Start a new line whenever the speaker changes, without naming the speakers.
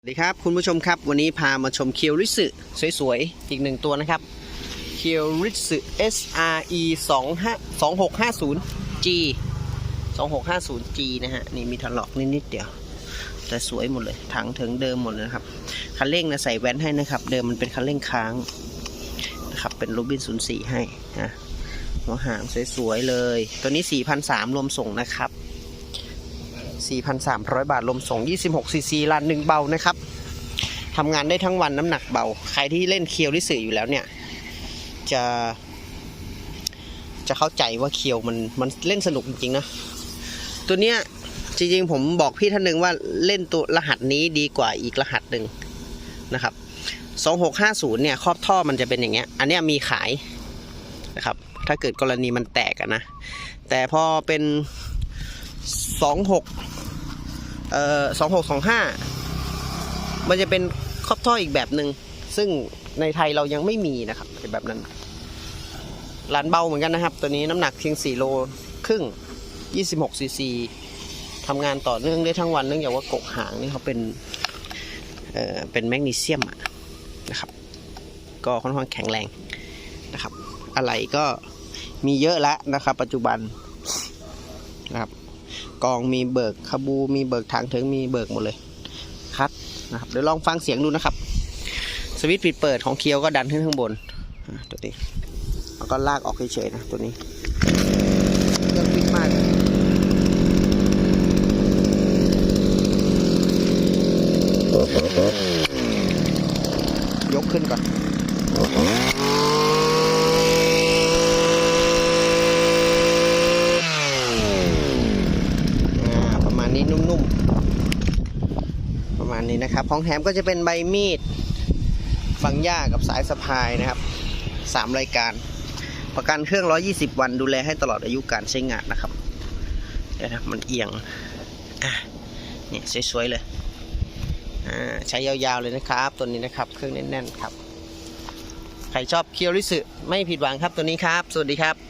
สวัสดีครับคุณผู้ชมครับวันนี้พามาชมเคียวริสึสวยๆ อีกหนึ่งตัวนะครับเคียวริสึ SRE 25 2650 G 2650 G นะฮะนี่มีถลอกนิดๆเดียว แต่สวยหมดเลยถังถึงเดิมหมดเลยครับคันเร่งนะใส่แว่นให้นะครับ เดิมมันเป็นคันเร่งค้างนะครับเป็นรูบิน04ให้นะหัวหางสวยๆเลย ตัวนี้ 4,300รวมส่งนะครับ 4,300 บาทลมส่ง 26ซีซีลานหนึ่งเบานะครับทำงานได้ทั้งวันน้ำหนักเบา ใครที่เล่นเคียวที่สื่ออยู่แล้วเนี่ย จะ จะเข้าใจว่าเคียวมันมันเล่นสนุกจริงๆนะ ตัวเนี้ยจริงๆผมบอกพี่ท่านหนึ่งว่าเล่นตัวรหัสนี้ดีกว่าอีกรหัสหนึ่งนะครับ 2650 เนี่ยครอบท่อมันจะเป็นอย่างเงี้ย อันเนี้ยมีขายนะครับ ถ้าเกิดกรณีมันแตกอะนะ แต่พอเป็นสองหก เอ่อสองหกสองห้ามันจะเป็นครอบท่ออีกแบบหนึ่งซึ่งในไทยเรายังไม่มีนะครับแบบนั้นร้านเบาเหมือนกันนะครับ ตัวนี้น้ำหนักเพียง4โลครึ่ง26ซีซีทำงานต่อเนื่องได้ทั้งวันเนื่องจากว่ากกหางนี่เขาเป็นเอ่อเป็นแมกนีเซียมอะนะครับก็ค่อนข้างแข็งแรงนะครับ อะไรก็มีเยอะแล้วนะครับ ปัจจุบันนะครับ กองมีเบิกคาบูมีเบิกถังถึงมีเบิกหมดเลยคัดนะครับเดี๋ยวลองฟังเสียงดูนะครับ สวิตช์ปิดเปิดของเคียวก็ดันขึ้นข้างบนตัวนี้แล้วก็ลากออกเฉยๆนะตัวนี้เครื่องฟิตมากยกขึ้นก่อน อ่าประมาณ นุ่มๆ ประมาณนี้นะครับ ของแถมก็จะเป็นใบมีด ฝังหญ้ากับสายสะพายนะครับสามรายการ ประกันเครื่อง 120 วันดูแลให้ตลอดอายุการใช้งานนะครับเดี๋ยวนะมันเอียงอะเนี่ยสวยๆเลยอ่าใช้ยาวๆเลยนะครับ ตัวนี้นะครับ เครื่องแน่นๆครับ ใครชอบเคียวริสึไม่ผิดหวังครับตัวนี้ครับ สวัสดีครับ